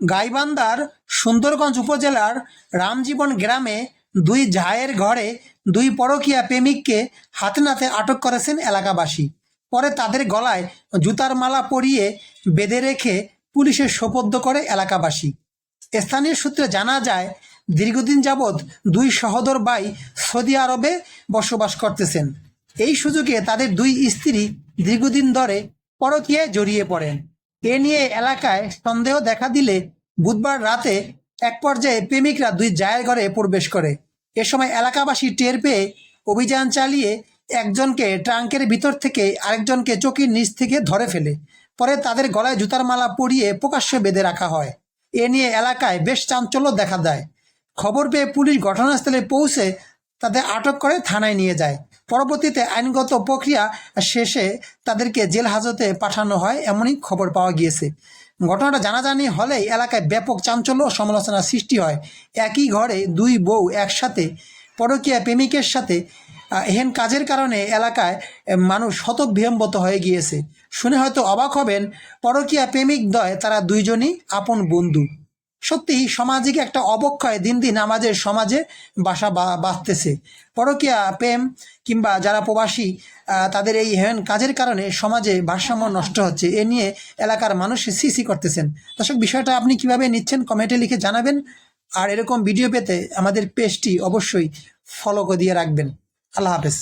গাইবান্ধার সুন্দরগঞ্জ উপজেলার রামজীবন গ্রামে দুই জায়ের ঘরে দুই পরকীয়া প্রেমিককে হাতে নাতে আটক করেছেন এলাকাবাসী। পরে তাদের গলায় জুতার মালা পরিয়ে বেঁধে রেখে পুলিশে সোপর্দ করে এলাকাবাসী। স্থানীয় সূত্রে জানা যায়, দীর্ঘদিন যাবৎ দুই সহোদর বাই সৌদি আরবে বসবাস করতেছেন। এই সুযোগে তাদের দুই স্ত্রী দীর্ঘদিন ধরে পরকীয়ায় জড়িয়ে পড়েন। এ নিয়ে এলাকায় সন্দেহ দেখা দিলে বুধবার রাতে এক পর্যায়ে প্রেমিকরা দুই জায়ের ঘরে প্রবেশ করে। এ সময় এলাকাবাসী টের পেয়ে অভিযান চালিয়ে একজনকে ট্রাঙ্কের ভিতর থেকে আরেকজনকে চকির নিচ থেকে ধরে ফেলে। পরে তাদের গলায় জুতার মালা পরিয়ে প্রকাশ্যে বেঁধে রাখা হয়। এ নিয়ে এলাকায় বেশ চাঞ্চল্য দেখা দেয়। খবর পেয়ে পুলিশ ঘটনাস্থলে পৌঁছে তাদের আটক করে থানায় নিয়ে যায়। পরবর্তীতে আইনগত প্রক্রিয়া শেষে তাদেরকে জেল হাজতে পাঠানো হয় এমনই খবর পাওয়া গিয়েছে। ঘটনাটা জানাজানি হলেই এলাকায় ব্যাপক চাঞ্চল্য ও সমালোচনার সৃষ্টি হয়। একই ঘরে দুই বউ একসাথে পরকীয়া প্রেমিকের সাথে এহেন কাজের কারণে এলাকায় মানুষ হতবিহম্বত হয়ে গিয়েছে। শুনে হয়তো অবাক হবেন, পরকীয়া প্রেমিক দয় তারা দুইজনই আপন বন্ধু। সত্যি সামাজিক একটা অবক্ষয় দিন দিন আমাদের সমাজে বাসা বাঁধতেছে। পরকীয়া, প্রেম কিংবা যারা প্রবাসী তাদের এই হেন কাজের কারণে সমাজে ভারসাম্য নষ্ট হচ্ছে। এ নিয়ে এলাকার মানুষ সিসি করতেছেন। দর্শক, বিষয়টা আপনি কীভাবে নিচ্ছেন কমেন্টে লিখে জানাবেন। আর এরকম ভিডিও পেতে আমাদের পেজটি অবশ্যই ফলো করে দিয়ে রাখবেন। আল্লাহ হাফেজ।